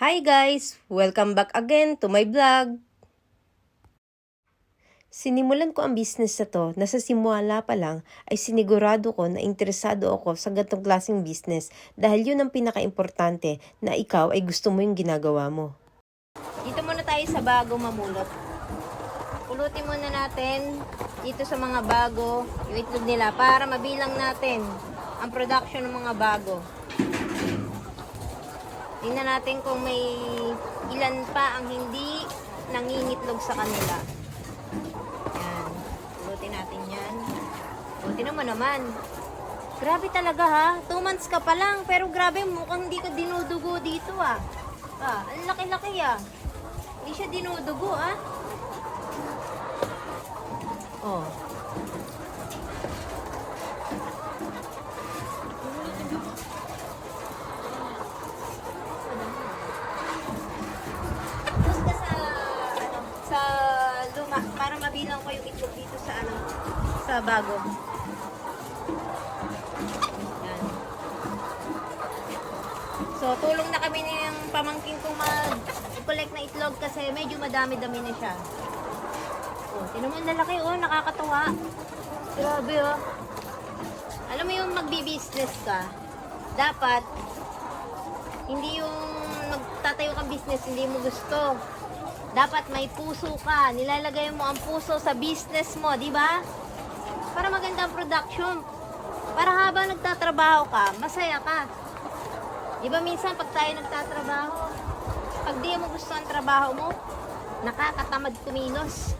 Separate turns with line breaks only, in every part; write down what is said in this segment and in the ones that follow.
Hi guys! Welcome back again to my vlog! Sinimulan ko ang business na to na sa simula pa lang ay sinigurado ko na interesado ako sa ganitong klaseng business dahil yun ang pinaka-importante na ikaw ay gusto mo yung ginagawa mo. Dito muna tayo sa bago mamulot. Pulutin muna natin dito sa mga bago yung itlog nila para mabilang natin ang production ng mga bago. Tingnan natin kung may ilan pa ang hindi nangingitlog sa kanila. Yan. Pulutin natin yan. Pulutin naman naman. Grabe talaga ha. Two months ka pa lang. Pero grabe, mukhang hindi ka dinudugo dito ah. Ah, ang laki-laki ah. Hindi siya dinudugo ah. Oh. Para mabilang ko yung itlog dito sa, ano, sa bago. Yan. So, tulong na kami ng pamangkin kong mag-collect na itlog kasi medyo madami-dami na siya. Oh, tinan mo ang lalaki, oh, nakakatawa. Grabe, oh. Alam mo yung magbi-business ka, dapat hindi yung magtatayo kang business, hindi mo gusto. Dapat may puso ka. Nilalagay mo ang puso sa business mo, di ba? Para maganda ang production. Para habang nagtatrabaho ka, masaya ka. Di ba minsan pag tayo nagtatrabaho, pag di mo gusto ang trabaho mo, nakakatamad kumilos.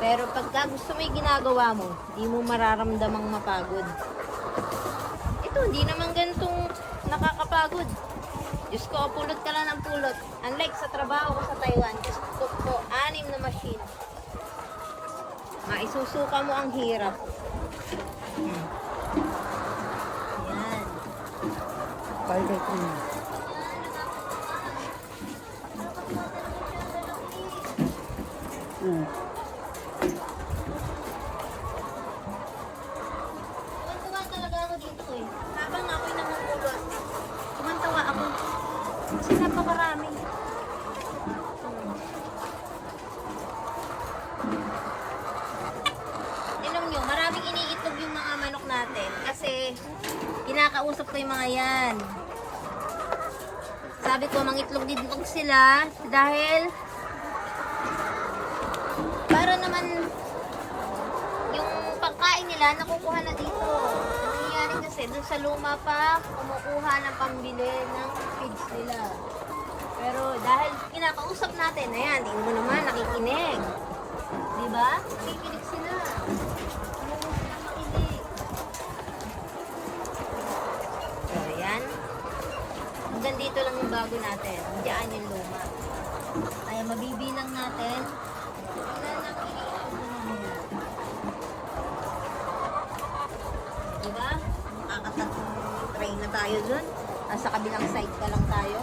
Pero pagka gusto mo yung ginagawa mo, di mo mararamdamang mapagod. Ito, hindi naman ganitong nakakapagod. Diyos ko, pulot ka lang ng pulot. Unlike sa trabaho ko sa Taiwan, Diyos ko po, anim na machine. Maisusuka mo ang hirap. Yan.
Tiger cream. Hmm.
Tuwan-tuwa napakarami. Tignan nyo, maraming iniitlog yung mga manok natin. Kasi, kinakausap ko yung mga yan. Sabi ko, mangitlog din sila dahil para naman yung pagkain nila nakukuha na dito. Ang nangyayari kasi dun sa luma pa kumukuha ng pambili ng feeds nila. Pero dahil kinakausap natin, ayan, tingnan mo naman, nakikinig. Di ba? Nakikinig sila. Hanggang dito lang yung bago natin. Diyan yung luma. Ay, mabibilang natin. Ilan ang iniitlog na nila. Diba? Train na tayo dun. Nasa kabilang side pa lang tayo.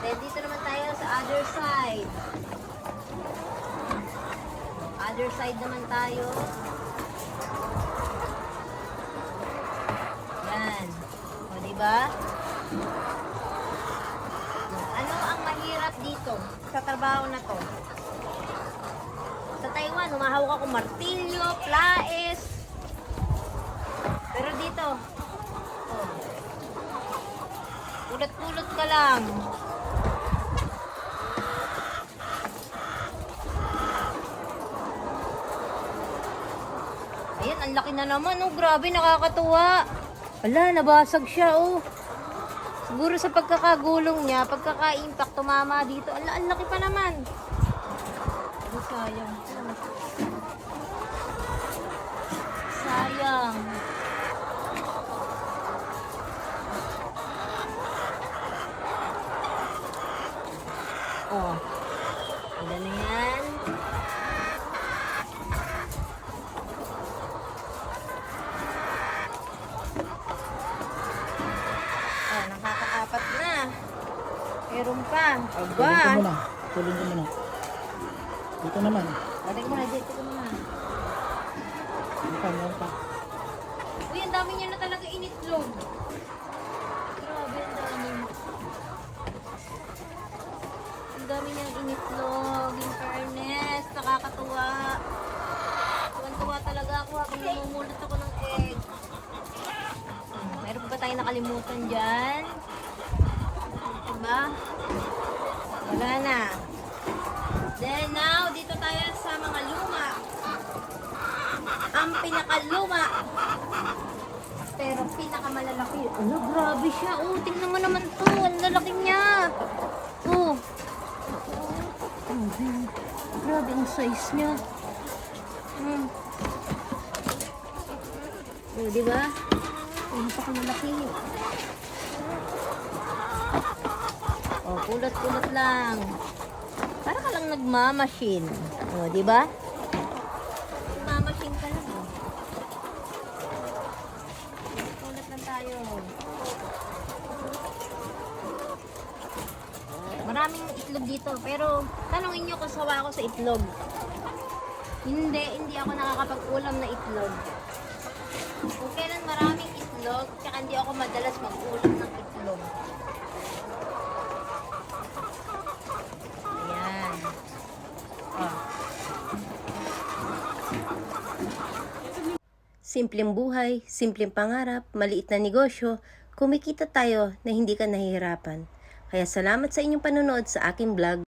Then dito naman tayo sa other side. Other side naman tayo. Yan. O, diba? Ano ang mahirap dito sa trabaho na to? Sa Taiwan, humahawak ako martilyo, plaes. Pero dito, oh, pulot-pulot ka lang. Ayan, ang laki na naman. Oh, grabe, nakakatuwa. Wala, nabasag siya, oh. Siguro sa pagkakagulong niya, pagkaka-impact, tumama dito. Ala, ang laki pa naman. Ay, sayang. Sayang. Oh. Ano? Meron pa.
Tuloy
Aba.
ko muna. Tuloy ko muna. Dito naman.
Balik mo na, dito ko muna.
Ano pa, meron pa.
Uy, ang dami niya na talaga initlog. Grabe, ang dami. dami niyang initlog. In fairness, nakakatuwa. Tuwan-tuwa talaga ako habang namumulot ako ng egg. Meron pa ba tayong nakalimutan dyan? Diba? Wala na. Then now, dito tayo sa mga luma. Ang pinakaluma. Pero pinakamalalaki. Ano, grabe siya. Oh, tingnan mo naman to. Ang lalaki niya. Oh. Grabe. Grabe ang size niya. Hmm. Oh, di ba? Oh, napakamalaki. Oh, kulat-kulat lang. Para ka lang nagmamachine. Oh, di ba? Nagmamachine ka lang. oh. Kulat lang tayo. Maraming itlog dito, pero tanongin nyo kung sawa ako sa itlog. Hindi, hindi ako nakakapag-ulam na itlog. Kung kailan maraming itlog, tsaka hindi ako madalas mag-ulam ng itlog.
Simpleng buhay, simpleng pangarap, maliit na negosyo, kumikita tayo na hindi ka nahihirapan. Kaya salamat sa inyong panonood sa aking vlog.